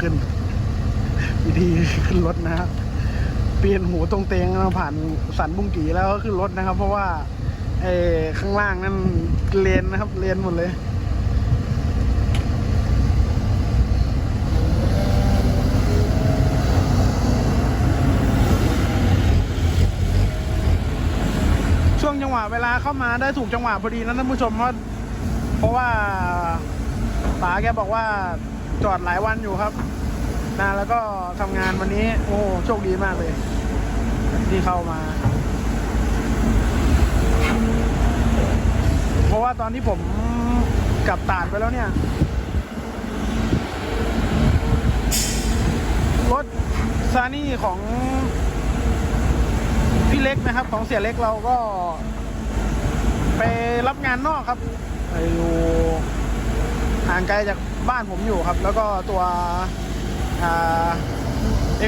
ขึ้น วิธีขึ้นรถนะครับเปลี่ยนหูตรงเตงผ่านสันบุ้งกีแล้วก็ขึ้นรถนะครับ เพราะว่าไอ้ข้างล่างนั่นเลนนะครับเลนหมดเลยช่วงจังหวะเวลาเข้ามาได้ถูกจังหวะพอดีนะท่านผู้ชมเพราะเพราะว่าป๋าแกบอกว่าจอดหลายวันอยู่ครับ นะ แล้วก็ทำงานวันนี้ โอ้โชคดีมากเลย ที่เข้ามา เพราะว่าตอนที่ผมกลับตาดไปแล้วเนี่ย รถซานี่ของพี่เล็กนะครับ ของเสียเล็กเราก็ ไปรับงานนอกครับอยู่ห่างไกลจากบ้านผมอยู่ครับ แล้วก็ตัว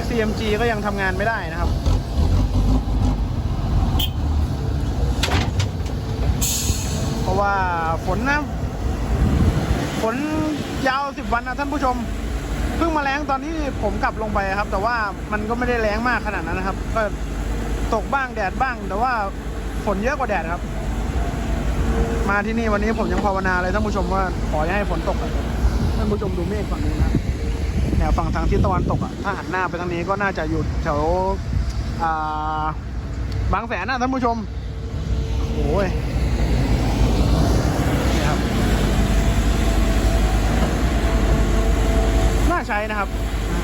XCMG ก็ยังทำงานไม่ได้นะครับ เพราะว่าฝนนะ ฝนยาวสิบวันนะท่านผู้ชม เพิ่งมาแรงตอนที่ผมกลับลงไปครับ แต่ว่ามันก็ไม่ได้แรงมากขนาดนั้นนะครับ ก็ตกบ้างแดดบ้าง แต่ว่าฝนเยอะกว่าแดดครับ มาที่นี่วันนี้ผมยังภาวนาเลยท่านผู้ชมว่าขอให้ฝนตกอะท่านผู้ชมดูเมฆฝั่งนี้นะ นวฝั่งทางทิศตะวันตกอะถ้าหันหน้าไปทางนี้ก็น่าจะอยู่แถวบางแสนนะท่านผู้ชมโอ้ยนี่ครับน่าใช้นะครับ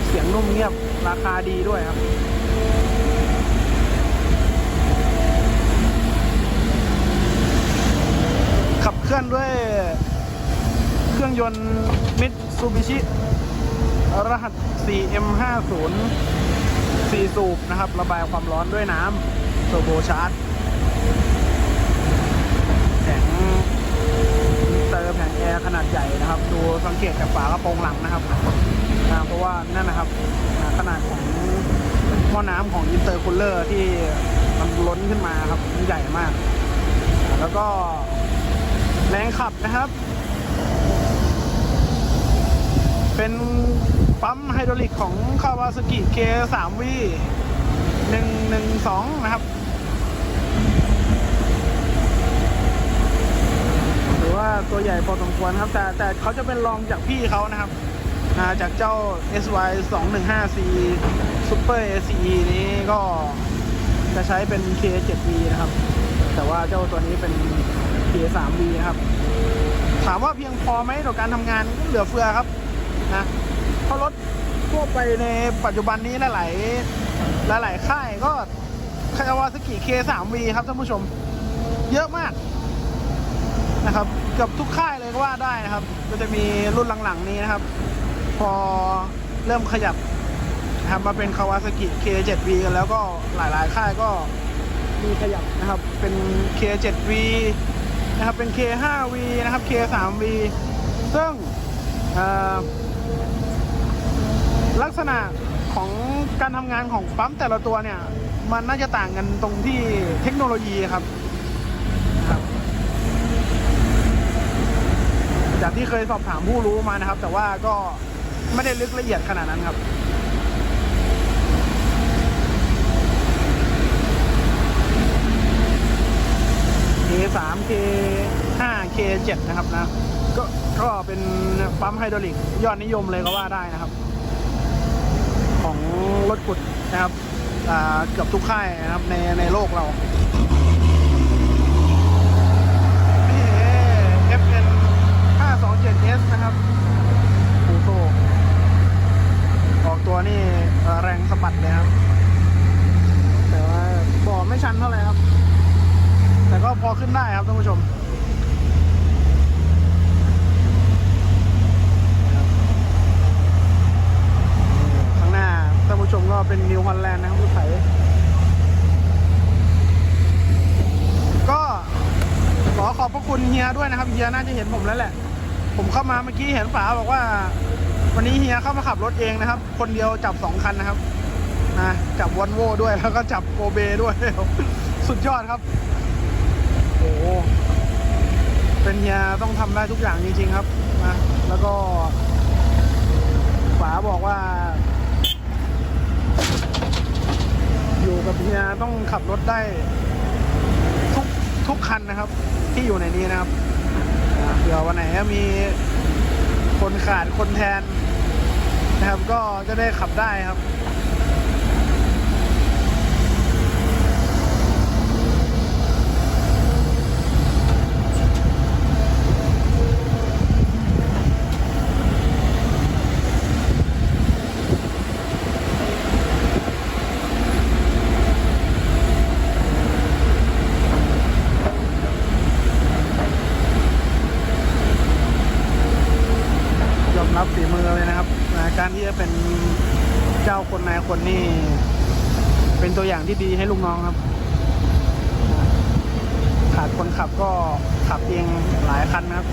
เสียงนุ่มเงียบราคาดีด้วยครับขับเคลื่อนด้วยเครื่องยนต์มิตซูบิชิ รหัส 4M50 4 สูบนะครับ ระบายความร้อนด้วยน้ำเทอร์โบชาร์จแผงเตอร์แผงแอร์ขนาดใหญ่นะครับ ดูสังเกตจากฝากระโปรงหลังนะครับนะเพราะว่านั่นนะครับขนาดของหม้อน้ำของอินเตอร์คูลเลอร์ที่มันล้นขึ้นมาครับ มันใหญ่มาก แล้วก็แรงขับนะครับ เป็นปั๊มไฮดรอลิกของคาวาซากิ K3V 112นะครับ หรือว่าตัวใหญ่พอสมควรครับ แต่แต่เขาจะเป็นรองจากพี่เขานะครับาจากเจ้า SY 215C Super ACE นี้ก็จะใช้เป็น K7V นะครับ แต่ว่าเจ้าตัวนี้เป็น K3V นะครับ ถามว่าเพียงพอไหมต่อการทำงานเหลือเฟือครับ นะเพราะรถทั่วไปในปัจจุบันนี้หลายๆหลายค่ายก็คาวาสกิ K3V ครับท่านผู้ชม เยอะมากนะครับเกือบทุกค่ายเลยก็ว่าได้นะครับ ก็จะมีรุ่นหลังๆนี้นะครับ พอเริ่มขยับนะครับมาเป็นคาวาสกิ K7V กันแล้วก็หลายๆ ค่ายก็มีขยับนะครับ เป็น K7V นะครับ เป็น K5V นะครับ K3V ซึ่งอ่อ ลักษณะของการทำงานของปั๊มแต่ละตัวเนี่ย มันน่าจะต่างกันตรงที่เทคโนโลยีครับครับ จากที่เคยสอบถามผู้รู้มานะครับ แต่ว่าก็ไม่ได้ลึกละเอียดขนาดนั้นครับ K3 K5 K7 นะครับนะก็ก็เป็นปั๊มไฮดรอลิกยอดนิยมเลยก็ว่าได้นะครับ ของรถขุดนะครับเกือบทุกค่ายนะครับในในโลกเรา FN 527S นะครับปูโซออกตัวนี่แรงสะบัดเลยครับ แต่ว่าบ่อไม่ชันเท่าไหร่ครับ แต่ก็พอขึ้นได้ครับท่านผู้ชม ข้างหน้าท่านผู้ชมก็ เป็นนิวฮอลแลนด์นะครับรถไถก็ขอขอบพระคุณเฮียด้วยนะครับเฮียน่าจะเห็นผมแล้วแหละ ผมเข้ามาเมื่อกี้เห็นฝาบอกว่า วันนี้เฮียเข้ามาขับรถเองนะครับ คนเดียวจับสองคันนะครับนะจับวอนโวด้วยแล้วก็จับโกเบด้วย สุดยอดครับ โอ้เป็นเฮียต้องทำได้ทุกอย่างจริงๆครับนะแล้วก็ฝาบอกว่า อยู่กับเฮียต้องขับรถได้ ทุกทุกคันนะครับ ที่อยู่ในนี้นะครับเผื่อวันไหนมีคนขาดคนแทนนะครับ ก็จะได้ขับได้ครับ ยอมรับฝีมือเลยนะครับอ่าการที่จะ เจ้าคนนายคนนี่เป็นตัวอย่างที่ดีให้ลูกน้องครับ ขาดคนขับก็ขับเองหลายคันนะครับ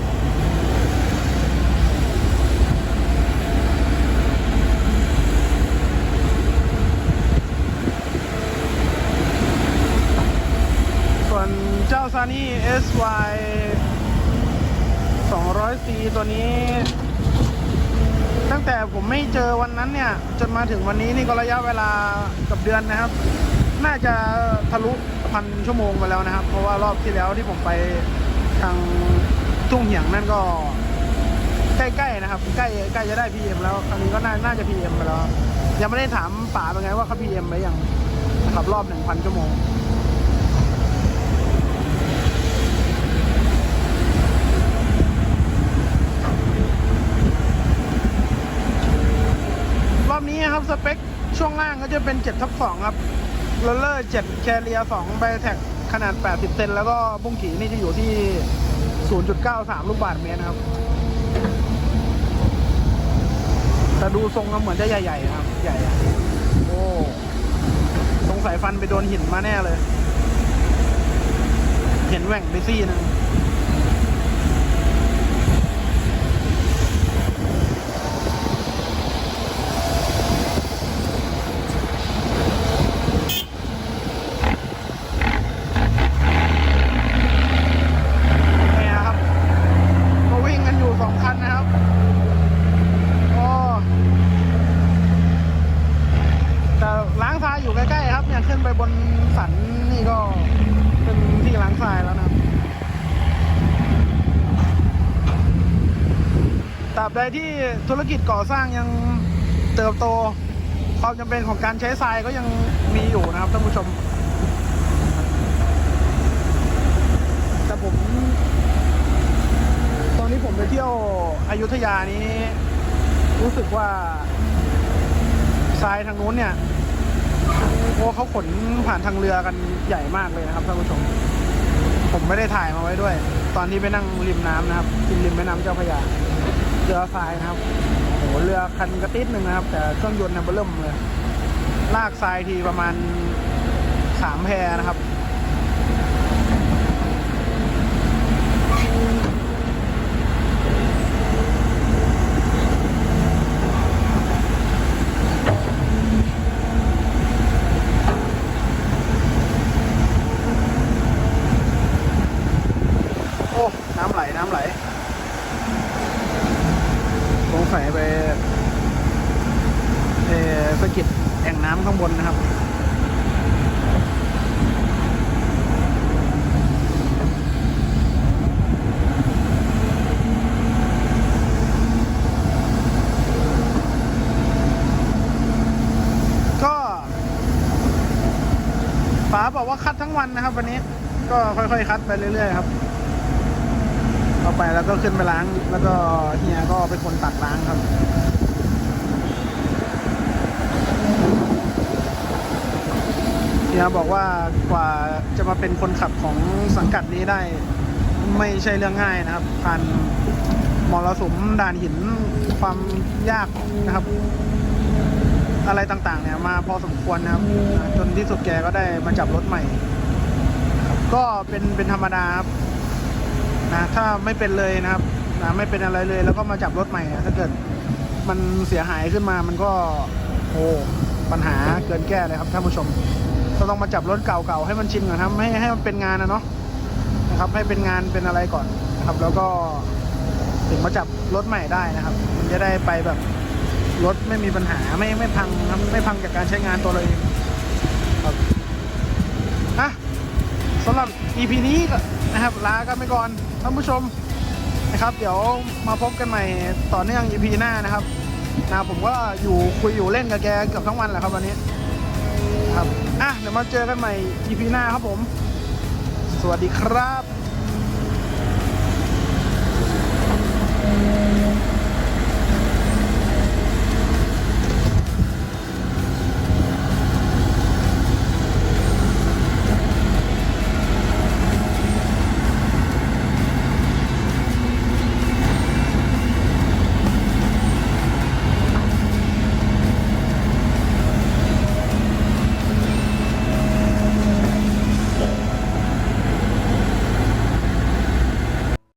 ส่วนเจ้าซานี่ SY 200C ตัวนี้ ตั้งแต่ผมไม่เจอวันนั้นเนี่ย จนมาถึงวันนี้นี่ก็ระยะเวลากับเดือนนะครับ น่าจะทะลุพันชั่วโมงไปแล้วนะครับ เพราะว่ารอบที่แล้วที่ผมไปทางทุ่งเหียงนั่นก็ ใกล้ๆนะครับ ใกล้ใกล้จะได้ PM แล้วครั้งนี้ก็น่าน่าจะ PM ไปแล้ว ยังไม่ได้ถามป๋าเป็นไงว่าเขา PM ไปยังขับรอบหนึ่งพันชั่วโมง ครับ สเปคช่วงล่างก็จะเป็น7ทับ2ครับโรลเลอร์7แคเรีย2ไบแท็กขนาด 80 เซนแล้วก็บุ้งขีนี่จะอยู่ที่ 0.93 ลูกบาทเมตรครับแต่ดูทรงก็เหมือนจะใหญ่ๆครับ ใหญ่โอ้สงสัยฟันไปโดนหินมาแน่เลย เห็นแหว่งไปซี่นึง นี่นะครับ ก็วิ่งกันอยู่สองคันนะครับโอ้แต่ล้างทรายอยู่ใกล้ๆครับเนี่ยขึ้นไปบนสันนี่ก็เป็นที่ล้างทรายแล้วนะครับตราบ ใดที่ธุรกิจก่อสร้างยังเติบโต ความจำเป็นของการใช้ทรายก็ยังมีอยู่นะครับท่านผู้ชม แต่ผม ตอนนี้ผมไปเที่ยวอยุธยานี้ รู้สึกว่าทรายทางนู้นเนี่ยโอ้เขาขนผ่านทางเรือกันใหญ่มากเลยนะครับท่านผู้ชม ผมไม่ได้ถ่ายมาไว้ด้วย ตอนที่ไปนั่งริมน้ำนะครับริมริมแม่น้ำเจ้าพระยา เรือทรายนะครับโอ้โหเรือคันกระติดหนึ่งนะครับ แต่เครื่องยนต์เนี่ยเบิ่มเลย ลากทรายทีประมาณสามแพนะครับ โอ้ น้ำไหล น้ำไหลสงสัยไปเออสะกิดแอ่งน้ำข้างบนนะครับ ก็ป๋าบอกว่าคัดทั้งวั นะครับ วันนี้ก็ค่อยๆคัดไปเรื่อยๆครับเอาไปแล้วก็ขึ้นไปล้าง แล้วก็เฮียก็เป็นคนตักล้างครับเฮียบอกว่ากว่าจะมาเป็นคนขับของสังกัดนี้ได้ ไม่ใช่เรื่องง่ายนะครับผ่านมรสุมด่านหินความยากนะครับ อะไรต่างๆ เนี่ยมาพอสมควรนะครับจนที่สุดแกก็ได้มาจับรถใหม่ ก็เป็นเป็นธรรมดาครับนะถ้าไม่เป็นเลยนะครับนะไม่เป็นอะไรเลยแล้วก็มาจับรถใหม่อะถ้าเกิดมันเสียหายขึ้นมามันก็โอ้ปัญหาเกินแก้เลยครับท่านผู้ชมก็ต้องมาจับรถเก่าๆให้มันชินก่อนครับให้ให้มันเป็นงานนะเนาะนะครับ ให้เป็นงานเป็นอะไรก่อนนะครับ แล้วก็ถึงมาจับรถใหม่ได้นะครับ มันจะได้ไปแบบรถไม่มีปัญหาไม่ไม่พังครับไม่พังจากการใช้งานตัวเราเองครับอะ สำหรับ EP นี้นะครับลากันไปก่อนท่านผู้ชมนะครับ เดี๋ยวมาพบกันใหม่ต่อเนื่อง EP หน้านะครับนะผมก็อยู่คุยอยู่เล่นกับแกเกือบทั้งวันแหละครับวันนี้ครับอะเดี๋ยวมาเจอกันใหม่ EP หน้าครับผม สวัสดีครับ